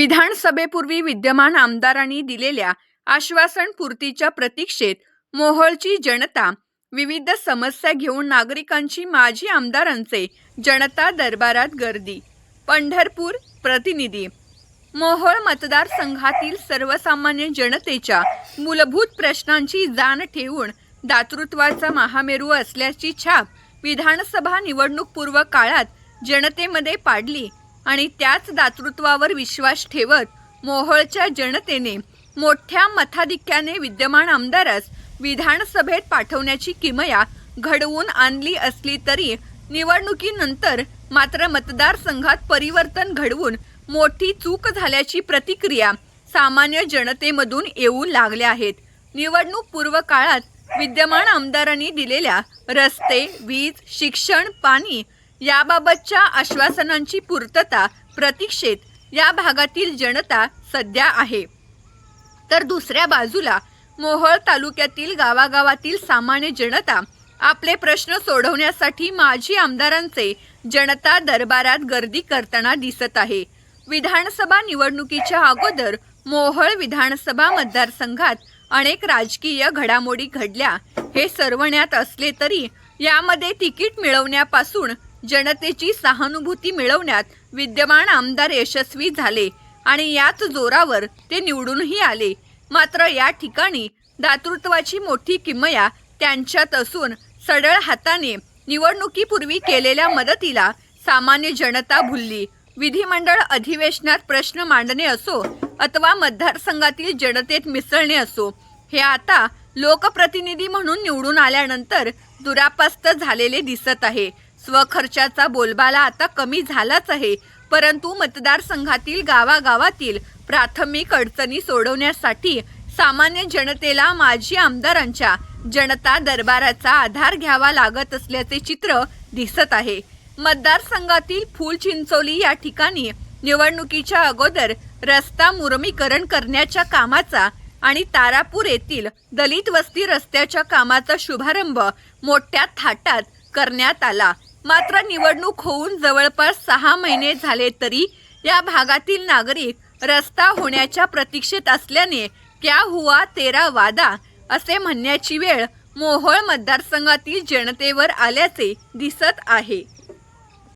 विधानसभेपूर्वी विद्यमान आमदारांनी दिलेल्या आश्वासन पूर्तीच्या प्रतीक्षेत मोहोळची जनता विविध समस्या घेऊन नागरिकांची माजी आमदारांचे जनता दरबारात गर्दी. पंढरपूर प्रतिनिधी. मोहोळ मतदारसंघातील सर्वसामान्य जनतेच्या मूलभूत प्रश्नांची जाण ठेवून दातृत्वाचा महामेरू असल्याची छाप विधानसभा निवडणूकपूर्व काळात जनतेमध्ये पाडली. आणि त्याच दातृत्वावर विश्वास ठेवत मोहोळच्या जनतेने मोठ्या मताधिक्याने विद्यमान आमदारास विधानसभेत पाठवण्याची किमया घडवून आणली असली तरी निवडणुकीनंतर मात्र मतदारसंघात परिवर्तन घडवून मोठी चूक झाल्याची प्रतिक्रिया सामान्य जनतेमधून येऊ लागल्या आहेत. निवडणूक पूर्व काळात विद्यमान आमदारांनी दिलेल्या रस्ते वीज शिक्षण पाणी याबाबतच्या आश्वासनांची पूर्तता प्रतीक्षेत या भागातील जनता सध्या आहे. तर दुसऱ्या बाजूला मोहोळ तालुक्यातील गावागावातील सामान्य जनता आपले प्रश्न सोडवण्यासाठी माजी आमदारांचे जनता दरबारात गर्दी करताना दिसत आहे. विधानसभा निवडणुकीच्या अगोदर मोहोळ विधानसभा मतदारसंघात अनेक राजकीय घडामोडी घडल्या. हे सर्वण्यात असले तरी यामध्ये तिकीट मिळवण्यापासून जनतेची सहानुभूती मिळवण्यात विद्यमान आमदार यशस्वी झाले आणि याच जोरावर ते निवडूनही आले. मात्र या ठिकाणी दातृत्वाची मोठी किमया त्यांच्यात असून सडळ हाताने निवडणुकीपूर्वी केलेल्या मदतीला सामान्य जनता भुलली. विधिमंडळ अधिवेशनात प्रश्न मांडणे असो अथवा मतदारसंघातील जनतेत मिसळणे असो हे आता लोकप्रतिनिधी म्हणून निवडून आल्यानंतर दुरापास्त झालेले दिसत आहे. स्वखर्चाचा बोलबाला आता कमी झालाच आहे. परंतु मतदारसंघातील गावागावातील प्राथमिक अडचणी सोडवण्यासाठी सामान्य जनतेला माजी आमदारांच्या जनता दरबाराचा आधार घ्यावा लागत असल्याचे चित्र दिसत आहे. मतदारसंघातील फुलचिंचोली या ठिकाणी निवडणुकीच्या अगोदर रस्ता मुरमीकरण करण्याच्या कामाचा आणि तारापूर येथील दलित वस्ती रस्त्याच्या कामाचा शुभारंभ मोठ्या थाटात करण्यात आला. मात्र निवडणूक होऊन जवळपास सहा महिने झाले तरी या भागातील नागरिक रस्ता होण्याच्या प्रतीक्षेत असल्याने क्या हुआ तेरा वादा असे म्हणण्याची वेळ मोहोळ मतदारसंघातील जनतेवर आल्याचे दिसत आहे.